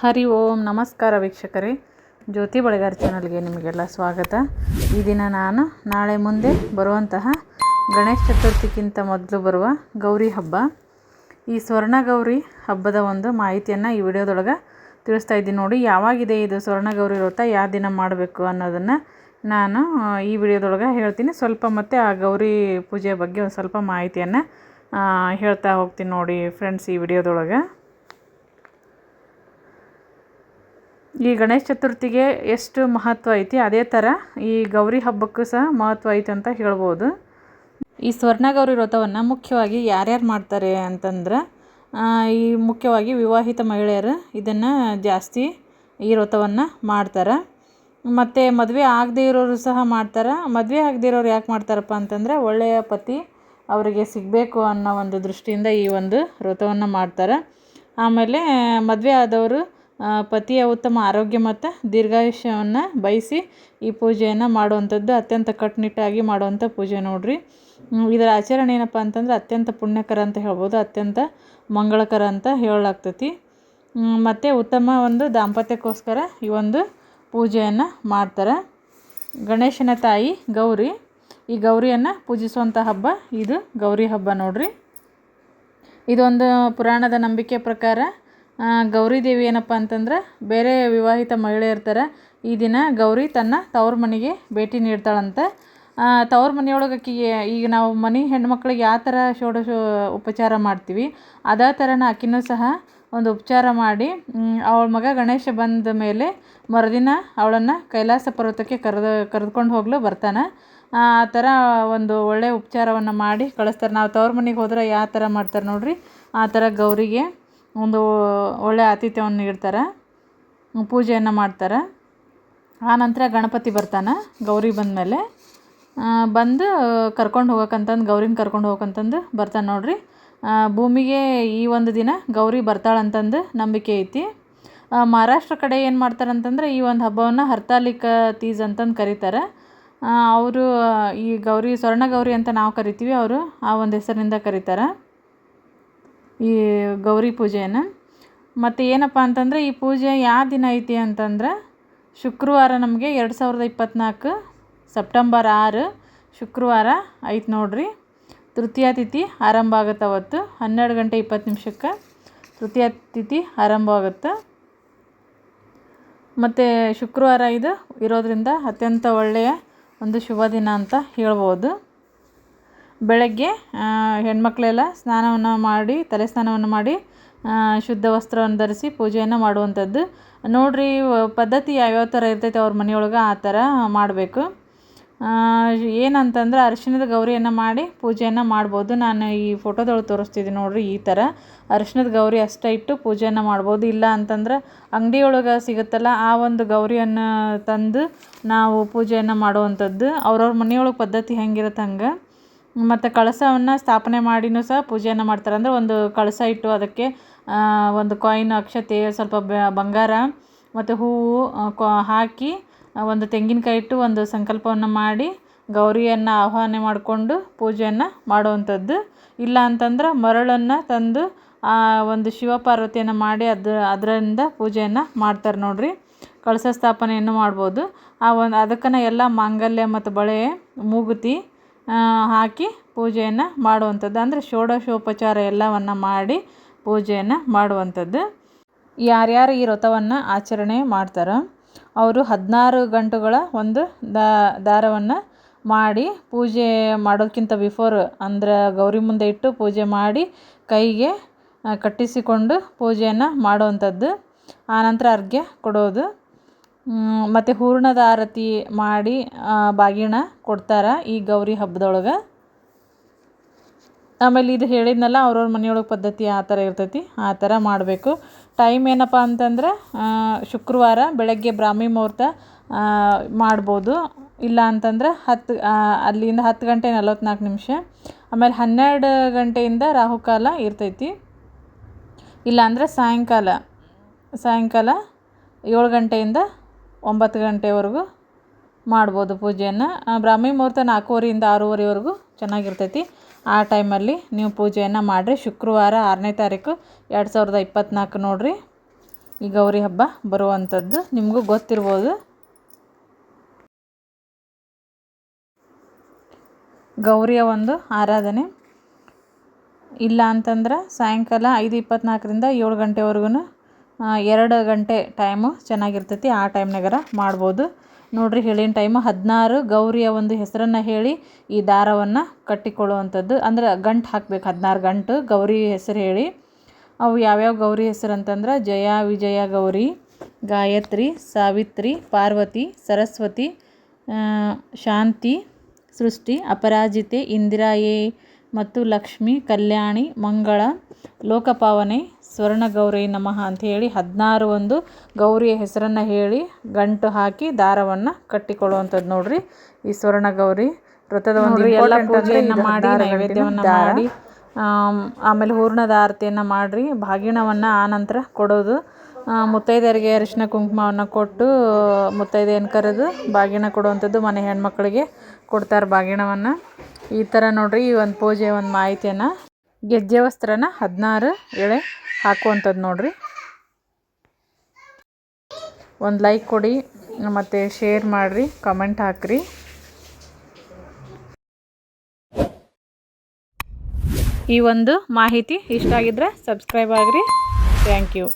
ಹರಿ ಓಂ, ನಮಸ್ಕಾರ ವೀಕ್ಷಕರೇ. ಜ್ಯೋತಿ ಬಳಗಾರ್ ಚಾನಲ್ಗೆ ನಿಮಗೆಲ್ಲ ಸ್ವಾಗತ. ಈ ದಿನ ನಾನು ನಾಳೆ ಮುಂದೆ ಬರುವಂತಹ ಗಣೇಶ ಚತುರ್ಥಿಗಿಂತ ಮೊದಲು ಬರುವ ಗೌರಿ ಹಬ್ಬ. ಈ ಸ್ವರ್ಣ ಗೌರಿ ಹಬ್ಬದ ಒಂದು ಮಾಹಿತಿಯನ್ನು ಈ ವಿಡಿಯೋದೊಳಗೆ ತಿಳಿಸ್ತಾ ಇದ್ದೀನಿ ನೋಡಿ, ಯಾವಾಗಿದೆ ಇದು ಸ್ವರ್ಣ ಗೌರಿ ವ್ರತ ಯಾವ ದಿನ ಮಾಡಬೇಕು ಅನ್ನೋದನ್ನು ನಾನು ಈ ವಿಡಿಯೋದೊಳಗೆ ಹೇಳ್ತೀನಿ. ಸ್ವಲ್ಪ ಮತ್ತು ಆ ಗೌರಿ ಪೂಜೆ ಬಗ್ಗೆ ಒಂದು ಸ್ವಲ್ಪ ಮಾಹಿತಿಯನ್ನು ಹೇಳ್ತಾ ಹೋಗ್ತೀನಿ ನೋಡಿ ಫ್ರೆಂಡ್ಸ್ ಈ ವಿಡಿಯೋದೊಳಗೆ. ಈ ಗಣೇಶ ಚತುರ್ಥಿಗೆ ಎಷ್ಟು ಮಹತ್ವ ಐತಿ? ಅದೇ ಥರ ಈ ಗೌರಿ ಹಬ್ಬಕ್ಕೂ ಸಹ ಮಹತ್ವ ಐತೆ ಅಂತ ಹೇಳ್ಬೋದು. ಈ ಸ್ವರ್ಣ ಗೌರಿ ವ್ರತವನ್ನು ಮುಖ್ಯವಾಗಿ ಯಾರ್ಯಾರು ಮಾಡ್ತಾರೆ ಅಂತಂದ್ರೆ ಈ ಮುಖ್ಯವಾಗಿ ವಿವಾಹಿತ ಮಹಿಳೆಯರು ಇದನ್ನು ಜಾಸ್ತಿ ಈ ವ್ರತವನ್ನು ಮಾಡ್ತಾರೆ. ಮತ್ತು ಮದುವೆ ಆಗದೇ ಇರೋರು ಸಹ ಮಾಡ್ತಾರೆ. ಮದುವೆ ಆಗದೇ ಇರೋರು ಯಾಕೆ ಮಾಡ್ತಾರಪ್ಪ ಅಂತಂದರೆ, ಒಳ್ಳೆಯ ಪತಿ ಅವರಿಗೆ ಸಿಗಬೇಕು ಅನ್ನೋ ಒಂದು ದೃಷ್ಟಿಯಿಂದ ಈ ಒಂದು ವ್ರತವನ್ನು ಮಾಡ್ತಾರೆ. ಆಮೇಲೆ ಮದುವೆ ಆದವರು ಪತಿಯ ಉತ್ತಮ ಆರೋಗ್ಯ ಮತ್ತು ದೀರ್ಘಾಯುಷ್ಯವನ್ನು ಬಯಸಿ ಈ ಪೂಜೆಯನ್ನು ಮಾಡುವಂಥದ್ದು ಅತ್ಯಂತ ಕಟ್ಟುನಿಟ್ಟಾಗಿ ಮಾಡುವಂಥ ಪೂಜೆ ನೋಡ್ರಿ. ಇದರ ಆಚರಣೆ ಏನಪ್ಪ ಅಂತಂದ್ರೆ ಅತ್ಯಂತ ಪುಣ್ಯಕರ ಅಂತ ಹೇಳ್ಬೋದು, ಅತ್ಯಂತ ಮಂಗಳಕರ ಅಂತ ಹೇಳಲಾಗ್ತೈತಿ. ಮತ್ತು ಉತ್ತಮ ಒಂದು ದಾಂಪತ್ಯಕ್ಕೋಸ್ಕರ ಈ ಒಂದು ಪೂಜೆಯನ್ನು ಮಾಡ್ತಾರೆ. ಗಣೇಶನ ತಾಯಿ ಗೌರಿ, ಈ ಗೌರಿಯನ್ನು ಪೂಜಿಸುವಂಥ ಹಬ್ಬ ಇದು ಗೌರಿ ಹಬ್ಬ ನೋಡ್ರಿ. ಇದೊಂದು ಪುರಾಣದ ನಂಬಿಕೆ ಪ್ರಕಾರ ಗೌರಿ ದೇವಿ ಏನಪ್ಪ ಅಂತಂದ್ರೆ ಬೇರೆ ವಿವಾಹಿತ ಮಹಿಳೆ ಇರ್ತಾರೆ. ಈ ದಿನ ಗೌರಿ ತನ್ನ ತವ್ರ ಮನೆಗೆ ಭೇಟಿ ನೀಡ್ತಾಳಂತೆ. ತವ್ರ ಮನೆಯೊಳಗೆ ಆಕಿಗೆ ಈಗ ನಾವು ಮನೆ ಹೆಣ್ಮಕ್ಳಿಗೆ ಯಾವ ಥರ ಷೋಡಶ ಉಪಚಾರ ಮಾಡ್ತೀವಿ, ಅದೇ ಥರನ ಆಕಿನೂ ಸಹ ಒಂದು ಉಪಚಾರ ಮಾಡಿ ಅವಳ ಮಗ ಗಣೇಶ ಬಂದ ಮೇಲೆ ಮರುದಿನ ಅವಳನ್ನು ಕೈಲಾಸ ಪರ್ವತಕ್ಕೆ ಕರೆದು, ಕರೆದುಕೊಂಡು ಹೋಗಲು ಬರ್ತಾನೆ. ಆ ಥರ ಒಂದು ಒಳ್ಳೆಯ ಉಪಚಾರವನ್ನು ಮಾಡಿ ಕಳಿಸ್ತಾರೆ. ನಾವು ತವ್ರ ಮನೆಗೆ ಹೋದ್ರೆ ಯಾವ ಥರ ಮಾಡ್ತಾರೆ ನೋಡಿರಿ, ಆ ಥರ ಗೌರಿಗೆ ಒಂದು ಒಳ್ಳೆಯ ಆತಿಥ್ಯವನ್ನು ನೀಡ್ತಾರೆ. ಪೂಜೆಯನ್ನು ಮಾಡ್ತಾರೆ. ಆನಂತರ ಗಣಪತಿ ಬರ್ತಾನೆ, ಗೌರಿ ಬಂದಮೇಲೆ. ಬಂದು ಕರ್ಕೊಂಡು ಹೋಗಕ್ಕಂತಂದು, ಗೌರಿನ ಕರ್ಕೊಂಡು ಹೋಗಕ್ಕಂತಂದು ಬರ್ತಾನೆ ನೋಡಿರಿ. ಭೂಮಿಗೆ ಈ ಒಂದು ದಿನ ಗೌರಿ ಬರ್ತಾಳಂತಂದು ನಂಬಿಕೆ ಐತಿ. ಮಹಾರಾಷ್ಟ್ರ ಕಡೆ ಏನು ಮಾಡ್ತಾರೆ ಅಂತಂದ್ರೆ ಈ ಒಂದು ಹಬ್ಬವನ್ನು ಹರ್ತಾಲಿಕ ತೀಜ್ ಅಂತಂದು ಕರೀತಾರೆ. ಅವರು ಈ ಗೌರಿ ಸ್ವರ್ಣ ಗೌರಿ ಅಂತ ನಾವು ಕರಿತೀವಿ, ಅವರು ಆ ಒಂದು ಹೆಸರಿನಿಂದ ಕರೀತಾರೆ. ಈ ಗೌರಿ ಪೂಜೆಯನ್ನು ಮತ್ತು ಏನಪ್ಪ ಅಂತಂದರೆ ಈ ಪೂಜೆ ಯಾವ ದಿನ ಐತಿ ಅಂತಂದ್ರೆ ಶುಕ್ರವಾರ ನಮಗೆ ಎರಡು ಸಾವಿರದ ಇಪ್ಪತ್ತ್ನಾಲ್ಕು ಸೆಪ್ಟೆಂಬರ್ ಆರು, ಶುಕ್ರವಾರ ಐತೆ ನೋಡ್ರಿ. ತೃತೀಯ ತಿಥಿ ಆರಂಭ ಆಗುತ್ತೆ ಅವತ್ತು, ಹನ್ನೆರಡು ಗಂಟೆ ಇಪ್ಪತ್ತು ನಿಮಿಷಕ್ಕೆ ತೃತೀಯ ತಿಥಿ ಆರಂಭ ಆಗುತ್ತೆ. ಮತ್ತು ಶುಕ್ರವಾರ ಇದು ಇರೋದರಿಂದ ಅತ್ಯಂತ ಒಳ್ಳೆಯ ಒಂದು ಶುಭ ದಿನ ಅಂತ ಹೇಳ್ಬೋದು. ಬೆಳಗ್ಗೆ ಹೆಣ್ಮಕ್ಳೆಲ್ಲ ಸ್ನಾನವನ್ನು ಮಾಡಿ ತಲೆ ಸ್ನಾನವನ್ನು ಮಾಡಿ ಶುದ್ಧ ವಸ್ತ್ರವನ್ನು ಧರಿಸಿ ಪೂಜೆಯನ್ನು ಮಾಡುವಂಥದ್ದು. ನೋಡಿರಿ, ಪದ್ಧತಿ ಯಾವ್ಯಾವ ಥರ ಇರ್ತೈತೆ ಅವ್ರ ಮನೆಯೊಳಗೆ ಆ ಥರ ಮಾಡಬೇಕು. ಏನಂತಂದ್ರೆ ಅರಿಶಿಣದ ಗೌರಿಯನ್ನು ಮಾಡಿ ಪೂಜೆಯನ್ನು ಮಾಡ್ಬೋದು. ನಾನು ಈ ಫೋಟೋದೊಳಗೆ ತೋರಿಸ್ತಿದ್ದೀನಿ ನೋಡಿರಿ ಈ ಥರ ಅರಿಶಿಣದ ಗೌರಿ ಅಷ್ಟೇ ಇಟ್ಟು ಪೂಜೆಯನ್ನು ಮಾಡ್ಬೋದು. ಇಲ್ಲ ಅಂತಂದ್ರೆ ಅಂಗಡಿಯೊಳಗೆ ಸಿಗುತ್ತಲ್ಲ ಆ ಒಂದು ಗೌರಿಯನ್ನು ತಂದು ನಾವು ಪೂಜೆಯನ್ನು ಮಾಡುವಂಥದ್ದು. ಅವ್ರವ್ರ ಮನೆಯೊಳಗೆ ಪದ್ಧತಿ ಹೆಂಗಿರುತ್ತೆ ಹಂಗೆ ಮತ್ತು ಕಳಸವನ್ನು ಸ್ಥಾಪನೆ ಮಾಡಿನೂ ಸಹ ಪೂಜೆಯನ್ನು ಮಾಡ್ತಾರೆ. ಅಂದರೆ ಒಂದು ಕಳಸ ಇಟ್ಟು ಅದಕ್ಕೆ ಒಂದು ಕಾಯಿನ್ ಅಕ್ಷತೆ, ಸ್ವಲ್ಪ ಬಂಗಾರ ಮತ್ತು ಹೂವು ಹಾಕಿ ಒಂದು ತೆಂಗಿನಕಾಯಿ ಇಟ್ಟು ಒಂದು ಸಂಕಲ್ಪವನ್ನು ಮಾಡಿ ಗೌರಿಯನ್ನು ಆಹ್ವಾನ ಮಾಡಿಕೊಂಡು ಪೂಜೆಯನ್ನು ಮಾಡುವಂಥದ್ದು. ಇಲ್ಲ ಅಂತಂದ್ರೆ ಮರಳನ್ನು ತಂದು, ಆ, ಒಂದು ಶಿವಪಾರ್ವತಿಯನ್ನು ಮಾಡಿ ಅದು ಅದರಿಂದ ಪೂಜೆಯನ್ನು ಮಾಡ್ತಾರೆ ನೋಡಿರಿ. ಕಳಶ ಸ್ಥಾಪನೆಯನ್ನು ಮಾಡ್ಬೋದು. ಆ, ಒಂದು ಅದಕ್ಕನ್ನು ಎಲ್ಲ ಮಾಂಗಲ್ಯ ಮತ್ತು ಬಳೆ, ಮೂಗುತಿ ಹಾಕಿ ಪೂಜೆಯನ್ನು ಮಾಡುವಂಥದ್ದು. ಅಂದರೆ ಷೋಡಶೋಪಚಾರ ಎಲ್ಲವನ್ನು ಮಾಡಿ ಪೂಜೆಯನ್ನು ಮಾಡುವಂಥದ್ದು. ಯಾರ್ಯಾರು ಈ ವ್ರತವನ್ನು ಆಚರಣೆ ಮಾಡ್ತಾರೋ ಅವರು ಹದಿನಾರು ಗಂಟುಗಳ ಒಂದು ದಾರವನ್ನು ಮಾಡಿ ಪೂಜೆ ಮಾಡೋಕ್ಕಿಂತ ಬಿಫೋರ್ ಅಂದ್ರೆ ಗೌರಿ ಮುಂದೆ ಇಟ್ಟು ಪೂಜೆ ಮಾಡಿ ಕೈಗೆ ಕಟ್ಟಿಸಿಕೊಂಡು ಪೂಜೆಯನ್ನು ಮಾಡುವಂಥದ್ದು. ಆನಂತರ ಅರ್ಘ್ಯ ಕೊಡೋದು. ಮತ್ತು ಹೂರ್ಣದ ಆರತಿ ಮಾಡಿ ಬಾಗಿನ ಕೊಡ್ತಾರೆ ಈ ಗೌರಿ ಹಬ್ಬದೊಳಗೆ. ಆಮೇಲೆ ಇದು ಹೇಳಿದ್ನಲ್ಲ, ಅವ್ರವ್ರ ಮನೆಯೊಳಗೆ ಪದ್ಧತಿ ಆ ಥರ ಇರ್ತೈತಿ, ಆ ಥರ ಮಾಡಬೇಕು. ಟೈಮ್ ಏನಪ್ಪ ಅಂತಂದ್ರೆ ಶುಕ್ರವಾರ ಬೆಳಗ್ಗೆ ಬ್ರಾಹ್ಮಿ ಮುಹೂರ್ತ ಮಾಡ್ಬೋದು. ಇಲ್ಲ ಅಂತಂದ್ರೆ ಹತ್ತು ಅಲ್ಲಿಂದ ಹತ್ತು ಗಂಟೆ ನಲವತ್ತ್ನಾಲ್ಕು ನಿಮಿಷ. ಆಮೇಲೆ ಹನ್ನೆರಡು ಗಂಟೆಯಿಂದ ರಾಹುಕಾಲ ಇರ್ತೈತಿ. ಇಲ್ಲಾಂದರೆ ಸಾಯಂಕಾಲ ಸಾಯಂಕಾಲ ಏಳು ಗಂಟೆಯಿಂದ ಒಂಬತ್ತು ಗಂಟೆವರೆಗೂ ಮಾಡ್ಬೋದು ಪೂಜೆಯನ್ನು. ಬ್ರಾಹ್ಮಿ ಮುಹೂರ್ತ ನಾಲ್ಕೂವರೆಯಿಂದ ಆರೂವರೆವರೆಗೂ ಚೆನ್ನಾಗಿರ್ತೈತಿ. ಆ ಟೈಮಲ್ಲಿ ನೀವು ಪೂಜೆಯನ್ನು ಮಾಡಿರಿ. ಶುಕ್ರವಾರ ಆರನೇ ತಾರೀಕು ಎರಡು ಸಾವಿರದ ಇಪ್ಪತ್ತ್ನಾಲ್ಕು ನೋಡಿರಿ. ಈ ಗೌರಿ ಹಬ್ಬ ಬರುವಂಥದ್ದು ನಿಮಗೂ ಗೊತ್ತಿರ್ಬೋದು. ಗೌರಿಯ ಒಂದು ಆರಾಧನೆ. ಇಲ್ಲ ಅಂತಂದ್ರೆ ಸಾಯಂಕಾಲ ಐದು ಇಪ್ಪತ್ನಾಲ್ಕರಿಂದ ಏಳು ಗಂಟೆವರೆಗೂ ಎರಡು ಗಂಟೆ ಟೈಮು ಚೆನ್ನಾಗಿರ್ತೈತಿ. ಆ ಟೈಮ್ನಾಗರ ಮಾಡ್ಬೋದು. ನೋಡಿರಿ, ಹೇಳಿನ ಟೈಮು ಹದಿನಾರು, ಗೌರಿಯ ಒಂದು ಹೆಸರನ್ನು ಹೇಳಿ ಈ ದಾರವನ್ನು ಕಟ್ಟಿಕೊಳ್ಳುವಂಥದ್ದು. ಅಂದ್ರೆ ಗಂಟು ಹಾಕ್ಬೇಕು, ಹದಿನಾರು ಗಂಟು ಗೌರಿ ಹೆಸರು ಹೇಳಿ. ಅವು ಯಾವ್ಯಾವ ಗೌರಿ ಹೆಸರು ಅಂತಂದ್ರೆ, ಜಯ, ವಿಜಯ ಗೌರಿ, ಗಾಯತ್ರಿ, ಸಾವಿತ್ರಿ, ಪಾರ್ವತಿ, ಸರಸ್ವತಿ ಶಾಂತಿ, ಸೃಷ್ಟಿ, ಅಪರಾಜಿತೆ, ಇಂದಿರಾಯೇ ಮತ್ತು ಲಕ್ಷ್ಮಿ ಕಲ್ಯಾಣಿ ಮಂಗಳ ಲೋಕಪಾವನೆ ಸ್ವರ್ಣ ಗೌರಿ ನಮಃ ಅಂತ ಹೇಳಿ ಹದಿನಾರು ಒಂದು ಗೌರಿಯ ಹೆಸರನ್ನು ಹೇಳಿ ಗಂಟು ಹಾಕಿ ದಾರವನ್ನು ಕಟ್ಟಿಕೊಳ್ಳುವಂಥದ್ದು ನೋಡ್ರಿ. ಈ ಸ್ವರ್ಣ ಗೌರಿ ವ್ರತದ ಒಂದು ಎಲ್ಲ ಪೂಜೆಯನ್ನು ಮಾಡಿ ನೈವೇದ್ಯವನ್ನು ಮಾಡಿ ಆಮೇಲೆ ಹೂರ್ಣದ ಆರತಿಯನ್ನು ಮಾಡಿರಿ. ಬಾಗಿಣವನ್ನು ಆನಂತರ ಕೊಡೋದು. ಮುತ್ತೈದೆಯರಿಗೆ ಅರಿಶಿನ ಕುಂಕುಮವನ್ನು ಕೊಟ್ಟು ಮುತ್ತೈದೆಯನ್ನು ಕರೆದು ಬಾಗಿಣ ಕೊಡುವಂಥದ್ದು ಮನೆ ಹೆಣ್ಮಕ್ಳಿಗೆ ಕೊಡ್ತಾರೆ ಬಾಗಿಣವನ್ನು ಈ ಥರ ನೋಡಿರಿ, ಈ ಒಂದು ಪೂಜೆ, ಒಂದು ಮಾಹಿತಿಯನ್ನು. ಗೆಜ್ಜೆ ವಸ್ತ್ರನ ಹದಿನಾರು ಎಳೆ ಹಾಕುವಂಥದ್ದು ನೋಡ್ರಿ. ಒಂದು ಲೈಕ್ ಕೊಡಿ, ಮತ್ತು ಶೇರ್ ಮಾಡಿರಿ ಕಮೆಂಟ್ ಹಾಕಿರಿ. ಈ ಒಂದು ಮಾಹಿತಿ ಇಷ್ಟ ಆಗಿದ್ರೆ ಸಬ್ಸ್ಕ್ರೈಬ್ ಆಗಿರಿ. Thank you